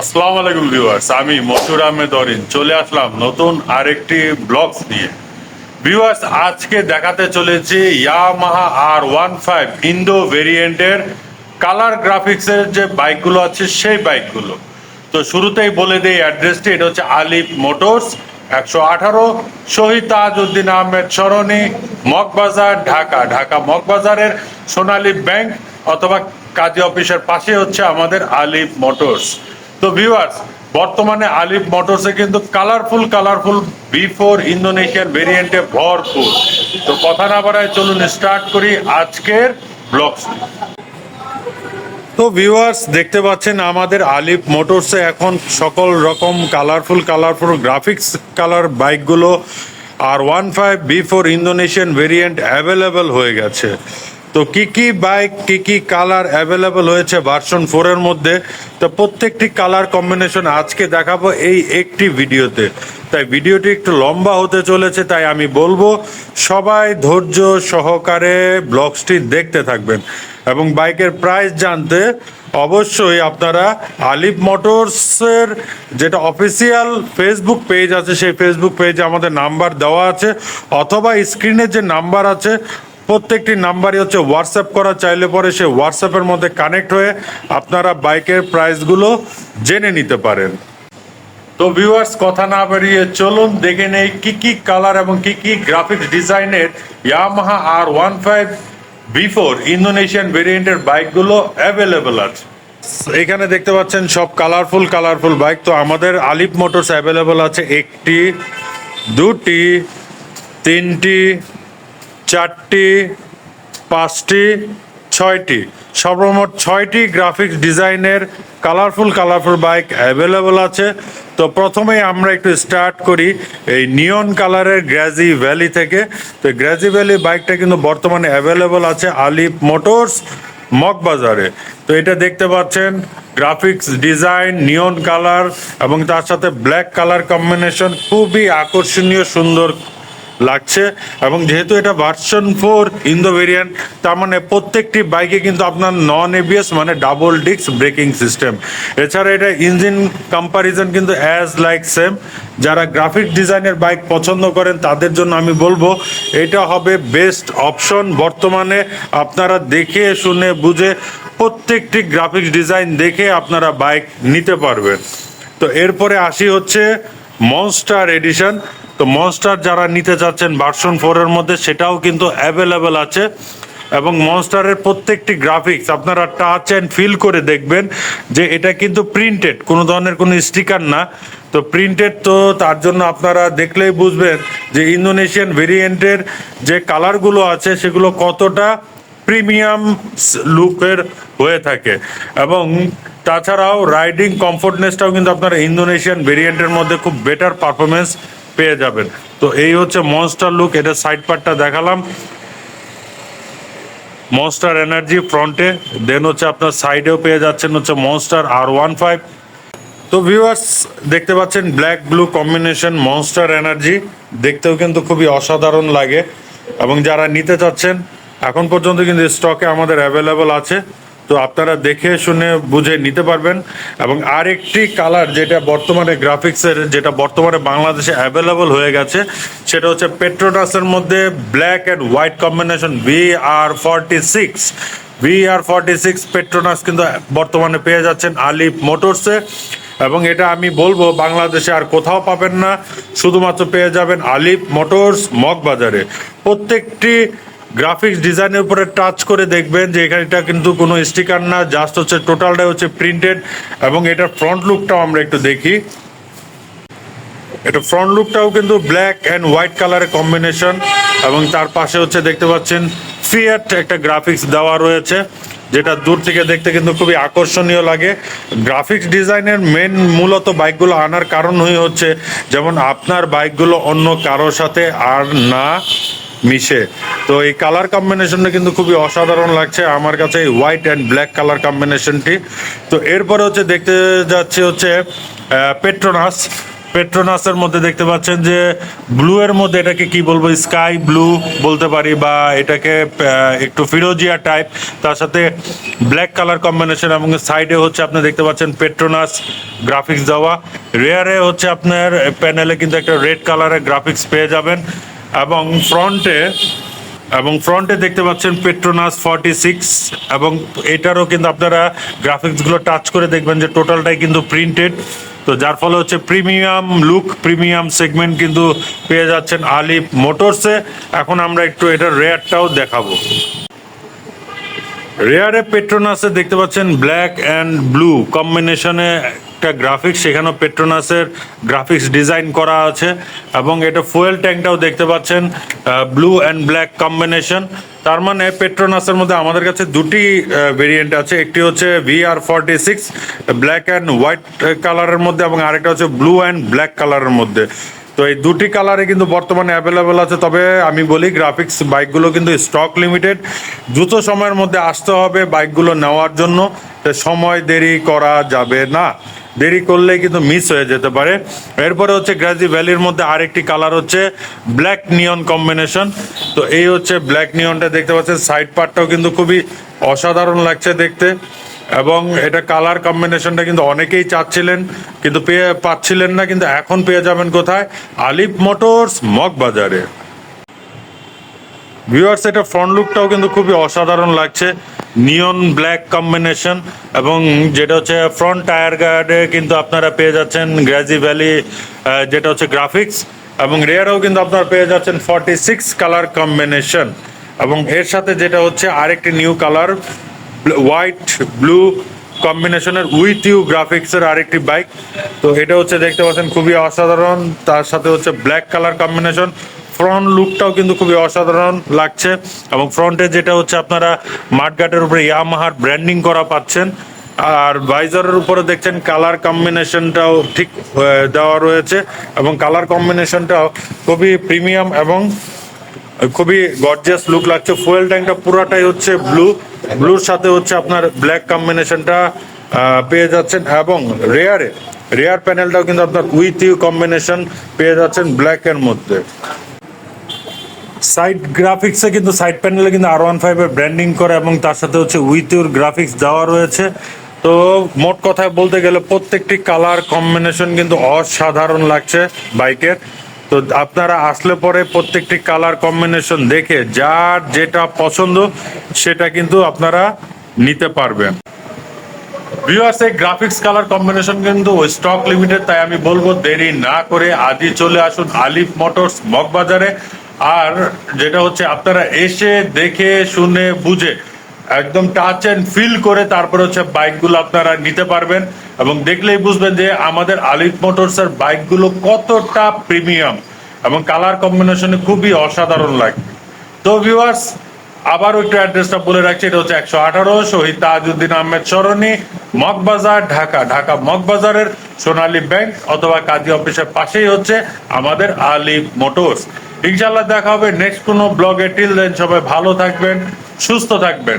আসসালামু আলাইকুম ভিউয়ার্স, আমি মশুর আহমেদ অরিন। চলে আসলাম নতুন আরেকটি ব্লগস নিয়ে। ভিউয়ার্স, আজকে দেখাতে চলেছি Yamaha R one five Indo ভেরিয়েন্টের কালার গ্রাফিক্সের যে বাইকগুলো আছে, সেই বাইকগুলো তো শুরুতেই বলে দেই অ্যাড্রেসটি এটা হচ্ছে আলিফ মোটরস, একশো আঠারো, শহীদ তাজউদ্দিন আহমেদ সরণি, মগবাজার, ঢাকা। ঢাকা মগবাজারের সোনালী ব্যাংক অথবা কাজী অফিসের পাশে হচ্ছে আমাদের আলিফ মোটরস। তো ভিউয়ার্স বর্তমানে আলিফ মোটরসে কিন্তু colourful colourful B four Indonesian ভেরিয়েন্টে ভরপুর। তো কথা না বাড়ায় চলুন স্টার্ট করি আজকের ব্লগস তো ভিউয়ার্স দেখতে পাচ্ছেন আমাদের আলিফ মোটরসে এখন সকল রকম কালারফুল কালারফুল গ্রাফিক্স কালার বাইকগুলো R one five B four Indonesian variant available হয়ে গেছে। তো কি কি বাইক কি কি কালার অ্যাভেলেবেল হয়েছে ভার্সন ফোরের মধ্যে? তো প্রত্যেকটি কালার কম্বিনেশন আজকে দেখাবো এই একটি ভিডিওতে। তাই ভিডিওটি একটু লম্বা হতে চলেছে, তাই আমি বলব সবাই ধৈর্য সহকারে ব্লগসটি দেখতে থাকবেন। এবং বাইকের প্রাইস জানতে অবশ্যই আপনারা আলিফ মোটরসের যেটা অফিসিয়াল ফেসবুক পেজ আছে, সেই ফেসবুক পেজে আমাদের নাম্বার দেওয়া আছে, অথবা স্ক্রিনে যে নাম্বার আছে প্রত্যেকটি নাম্বারই হচ্ছে হোয়াটসঅ্যাপ করা। চাইলে পরে সে হোয়াটসঅ্যাপের মধ্যে কানেক্ট হয়ে আপনারা বাইকের প্রাইসগুলো জেনে নিতে পারেন। তো ভিউয়ার্স কথা না বাড়িয়ে চলুন, দেখে নেই কি কি কালার এবং কি কি গ্রাফিক্স ডিজাইনের Yamaha R one five B four Indonesian ভেরিয়েন্টের বাইকগুলো অ্যাভেলেবেল আছে। এখানে দেখতে পাচ্ছেন সব কালারফুল কালারফুল বাইক তো আমাদের আলিফ মোটরস অ্যাভেলেবেল আছে। একটি, দুটি, তিনটি চারটি, পাঁচটি, ছয়টি। সর্বমোট ছয়টি গ্রাফিক্স ডিজাইনের কালারফুল কালারফুল বাইক অ্যাভেলেবল আছে। তো প্রথমেই আমরা একটু স্টার্ট করি এই নিয়ন কালারের গ্র্যাজি ভ্যালি থেকে। তো গ্র্যাজি ভ্যালি বাইকটা কিন্তু বর্তমানে অ্যাভেলেবল আছে আলিফ মোটরস মগবাজারে। তো এটা দেখতে পাচ্ছেন গ্রাফিক্স ডিজাইন নিয়ন কালার এবং তার সাথে ব্ল্যাক কালার কম্বিনেশন খুবই আকর্ষণীয়, সুন্দর লাগছে। এবং যেহেতু এটা ভার্সন ফোর ইন্দো ভেরিয়েন্ট, তার মানে প্রত্যেকটি বাইকে কিন্তু আপনার নন এবিএস মানে ডাবল ডিস্ক ব্রেকিং সিস্টেম এছাড়া এটা ইঞ্জিন কম্পারিজন কিন্তু অ্যাজ লাইক সেম যারা গ্রাফিক ডিজাইনের বাইক পছন্দ করেন, তাদের জন্য আমি বলব, এটা হবে বেস্ট অপশন বর্তমানে আপনারা দেখে, শুনে, বুঝে প্রত্যেকটি গ্রাফিক্স ডিজাইন দেখে আপনারা বাইক নিতে পারবেন। তো এরপরে আসি হচ্ছে মনস্টার এডিশন তো মনস্টার যারা নিতে চাচ্ছেন ভার্সন ফোরের মধ্যে, সেটাও কিন্তু অ্যাভেলেবেল আছে। এবং মনস্টারের প্রত্যেকটি গ্রাফিক্স আপনারা টাচ অ্যান্ড ফিল করে দেখবেন যে এটা কিন্তু প্রিন্টেড কোনো ধরনের কোনো স্টিকার না। তো প্রিন্টেড তো তার জন্য আপনারা দেখলেই বুঝবেন যে ইন্দোনেশিয়ান ভেরিয়েন্টের যে কালারগুলো আছে, সেগুলো কতটা প্রিমিয়াম লুকের হয়ে থাকে। এবং তাছাড়াও রাইডিং কমফোর্টনেসটাও কিন্তু আপনারা ইন্দোনেশিয়ান ভেরিয়েন্টের মধ্যে খুব বেটার পারফরমেন্স পেয়ে যাবেন। তো এই হচ্ছে মনস্টার লুক এটা সাইড পার্টটা দেখালাম। মনস্টার এনার্জি ফ্রন্টে দেন হচ্ছে আপনার সাইডেও পেয়ে যাচ্ছেন হচ্ছে মনস্টার আর ওয়ান ফাইভ তো ভিউয়ার্স দেখতে পাচ্ছেন black blue combination monster energy দেখতেও কিন্তু খুবই অসাধারণ লাগে। এবং যারা নিতে চাচ্ছেন, এখন পর্যন্ত কিন্তু স্টকে আমাদের অ্যাভেলেবল আছে। তো আপনারা দেখে শুনে বুঝে নিতে পারবেন। এবং আরেকটি কালার যেটা বর্তমানে গ্রাফিক্সের, যেটা বর্তমানে বাংলাদেশে অ্যাভেলেবল হয়ে গেছে, সেটা হচ্ছে পেট্রোনাসের মধ্যে black and white combination V R forty six V R forty six Petronas কিন্তু বর্তমানে পেয়ে যাচ্ছেন আলিফ মোটরসে এবং এটা আমি বলব, বাংলাদেশে আর কোথাও পাবেন না, শুধুমাত্র পেয়ে যাবেন আলিফ মোটরস মগবাজারে। প্রত্যেকটি গ্রাফিক্স ডিজাইনের উপরে টাচ করে দেখবেন যে এখানটা কিন্তু কোনো স্টিকার না জাস্ট হচ্ছে টোটালটাই হচ্ছে প্রিন্টেড এবং এটার ফ্রন্ট লুকটাও আমরা একটু দেখি। এটা ফ্রন্ট লুকটাও কিন্তু ব্ল্যাক অ্যান্ড হোয়াইট কালারের কম্বিনেশন এবং তার পাশে হচ্ছে দেখতে পাচ্ছেন ফিয়াট একটা গ্রাফিক্স দেওয়া রয়েছে, যেটা দূর থেকে দেখতে কিন্তু খুবই আকর্ষণীয় লাগে। গ্রাফিক্স ডিজাইনের মেন মূলত বাইকগুলো আনার কারণ হয়ে হচ্ছে, যেমন আপনার বাইকগুলো অন্য কারোর সাথে আর না। মিশে। তো এই কালার কম্বিনেশনটা কিন্তু খুবই অসাধারণ লাগছে। আমার কাছে এই হোয়াইট অ্যান্ড ব্ল্যাক কালার কম্বিনেশনটি তো এরপরে হচ্ছে দেখতে যাচ্ছে হচ্ছে পেট্রোনাস পেট্রোনাসের মধ্যে দেখতে পাচ্ছেন যে ব্লু এর মধ্যে এটাকে কি বলব স্কাই ব্লু বলতে পারি বা এটাকে একটু ফিরোজিয়া টাইপ তার সাথে ব্ল্যাক কালার কম্বিনেশন এবং সাইডে হচ্ছে আপনি দেখতে পাচ্ছেন পেট্রোনাস গ্রাফিক্স দেওয়া। রেয়ারে হচ্ছে আপনার প্যানেলে কিন্তু একটা রেড কালারের গ্রাফিক্স পেয়ে যাবেন। এবং ফ্রন্টে এবং ফ্রন্টে দেখতে পাচ্ছেন পেট্রোনাস ফর্টি সিক্স এবং এটারও কিন্তু আপনারা গ্রাফিক্সগুলো টাচ করে দেখবেন যে টোটালটাই কিন্তু প্রিন্টেড তো যার ফলে হচ্ছে প্রিমিয়াম লুক প্রিমিয়াম সেগমেন্ট কিন্তু পেয়ে যাচ্ছেন আলিফ মোটরসে এখন আমরা একটু এটার রেয়ারটাও দেখাবো। রেয়ারে পেট্রোনাসে দেখতে পাচ্ছেন ব্ল্যাক অ্যান্ড ব্লু কম্বিনেশনে একটা গ্রাফিক্স সেখানেও পেট্রোনাসের গ্রাফিক্স ডিজাইন করা আছে এবং এটা ফুয়েল ট্যাঙ্কটাও দেখতে পাচ্ছেন ব্লু অ্যান্ড ব্ল্যাক কম্বিনেশন তার মানে পেট্রোনাসের মধ্যে আমাদের কাছে দুটি ভেরিয়েন্ট আছে। একটি হচ্ছে V R forty six black and white কালারের মধ্যে এবং আরেকটা হচ্ছে ব্লু অ্যান্ড ব্ল্যাক কালারের মধ্যে। তো এই দুটি কালারে কিন্তু বর্তমানে অ্যাভেলেবেল আছে। তবে আমি বলি গ্রাফিক্স বাইকগুলো কিন্তু স্টক লিমিটেড দ্রুত সময়ের মধ্যে আসতে হবে বাইকগুলো নেওয়ার জন্য। সময় দেরি করা যাবে না। দেরি করলেই কিন্তু মিস হয়ে যেতে পারে। এরপরে হচ্ছে গ্রাজি ভ্যালির মধ্যে আরেকটি কালার হচ্ছে ব্ল্যাক নিয়ন কম্বিনেশন তো এই হচ্ছে ব্ল্যাক নিয়নটা দেখতে পাচ্ছেন সাইড পার্টটাও কিন্তু খুবই অসাধারণ লাগছে দেখতে। এবং এটা কালার কম্বিনেশনটা কিন্তু অনেকেই চাচ্ছিলেন, কিন্তু পেয়ে পাচ্ছিলেন না, কিন্তু এখন পেয়ে যাবেন কোথায়? আলিফ মোটরস মগবাজারে। ভিউয়ার্স এটা ফ্রন্ট লুকটাও কিন্তু খুবই অসাধারণ লাগছে। নিয়ন ব্ল্যাক কম্বিনেশন এবং যেটা হচ্ছে ফ্রন্ট টায়ার গার্ডে কিন্তু আপনারা পেয়ে যাচ্ছেন গ্র্যাজি ভ্যালি যেটা হচ্ছে গ্রাফিক্স এবং রেয়ারেও কিন্তু আপনারা পেয়ে যাচ্ছেন ফর্টি সিক্স কালার কম্বিনেশন এবং এর সাথে যেটা হচ্ছে আরেকটি নিউ কালার হোয়াইট ব্লু কম্বিনেশনের উইথ ইউ গ্রাফিক্সের আরেকটি বাইক তো এটা হচ্ছে দেখতে পাচ্ছেন খুবই অসাধারণ, তার সাথে হচ্ছে ব্ল্যাক কালার কম্বিনেশন ফ্রন্ট লুকটাও কিন্তু খুবই অসাধারণ লাগছে এবং ফ্রন্টে যেটা হচ্ছে আপনারা মাঠঘাটের উপরে ইয়ামাহার ব্র্যান্ডিং করা পাচ্ছেন, আর ভাইজারের উপরে দেখছেন কালার কম্বিনেশনটাও ঠিক দেওয়া রয়েছে এবং কালার কম্বিনেশনটাও খুবই প্রিমিয়াম এবং খুবই গর্জিয়াস লুক লাগছে। ফুয়েল ট্যাঙ্কটা পুরাটাই হচ্ছে ব্লু ব্লুর সাথে হচ্ছে আপনার ব্ল্যাক কম্বিনেশনটা পেয়ে যাচ্ছেন এবং রেয়ারে রেয়ার প্যানেলটাও কিন্তু আপনার উইথ ইউ কম্বিনেশন পেয়ে যাচ্ছেন ব্ল্যাক এর মধ্যে। সাইড গ্রাফিক্সে কিন্তু সাইড প্যানেলে কিন্তু আর ওয়ান ফাইভের ব্র্যান্ডিং করে এবং তার সাথে হচ্ছে উইথ ইউর গ্রাফিক্স দেওয়া রয়েছে। তো মোট কথায় বলতে গেলে প্রত্যেকটি কালার কম্বিনেশন কিন্তু অসাধারণ লাগছে বাইকের। তো আপনারা আসলে পরে প্রত্যেকটি কালার কম্বিনেশন দেখে যার যেটা পছন্দ সেটা কিন্তু আপনারা নিতে পারবেন। ভিউয়ার্স এই গ্রাফিক্স কালার কম্বিনেশন কিন্তু স্টক লিমিটেড তাই আমি বলব দেরি না করে আজই চলে আসুন আলিফ মোটরস মগবাজারে। আর যেটা হচ্ছে আপনারা এসে দেখে, শুনে, বুঝে একদম টাচ এন্ড ফিল করে তারপরে হচ্ছে বাইকগুলো আপনারা নিতে পারবেন এবং দেখলেই বুঝবেন যে আমাদের আলিফ মোটরস এর বাইকগুলো কতটা প্রিমিয়াম এবং কালার কম্বিনেশনে খুবই অসাধারণ লাগে। তো ভিউয়ার্স আবারও একটু অ্যাড্রেসটা বলে রাখছি, এটা হচ্ছে একশো আঠারো, শহীদ তাজউদ্দিন আহমেদ সরণি, মগবাজার, ঢাকা। ঢাকা মগবাজারের সোনালী ব্যাংক অথবা কাজী অফিসের পাশেই হচ্ছে আমাদের আলিফ মোটরস। ইনশাল্লাহ দেখা হবে। নেক্সট কোনো ব্লগে টিল দেন সবাই ভালো থাকবেন সুস্থ থাকবেন।